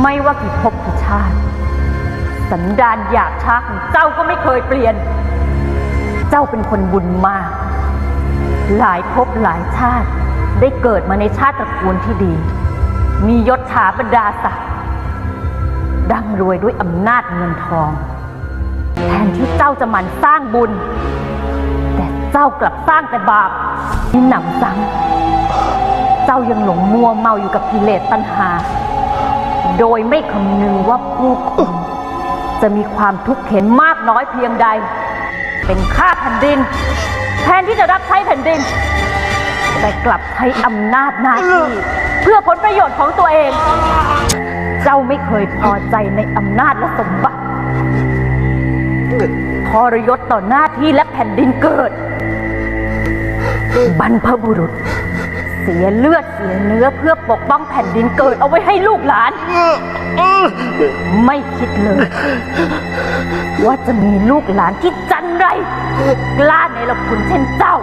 ไม่ว่ากี่ภพกี่ชาติ สันดานหยาบช้าของเจ้าก็ไม่เคยเปลี่ยน เจ้าเป็นคนบุญมาก หลายภพหลายชาติได้เกิดมาในชาติตระกูลที่ดี มียศถาบรรดาศักดิ์ดังรวยด้วยอำนาจเงินทอง แทนที่เจ้าจะหมั่นสร้างบุญ แต่เจ้ากลับสร้างแต่บาปมีหนำซ้ำเจ้ายังหลงมัวเมาอยู่กับกิเลสตัณหา โดยไม่คำนึงว่าผู้คนจะมีความทุกข์เข็นมากน้อยเพียงใด เป็นข้าแผ่นดิน แทนที่จะรับใช้แผ่นดิน แต่กลับใช้อำนาจหน้าที่เพื่อผลประโยชน์ของตัวเอง เจ้าไม่เคยพอใจในอำนาจและสมบัติทรยศต่อหน้าที่และแผ่นดินเกิด บรรพบุรุษ เสียเลือดเสียเนื้อเพื่อปกป้องแผ่นดินเกิดเอาไว้ให้ลูกหลาน ไม่คิดเลย ว่าจะมีลูกหลานที่จันไร กล้าในละคุณเช่นเจ้า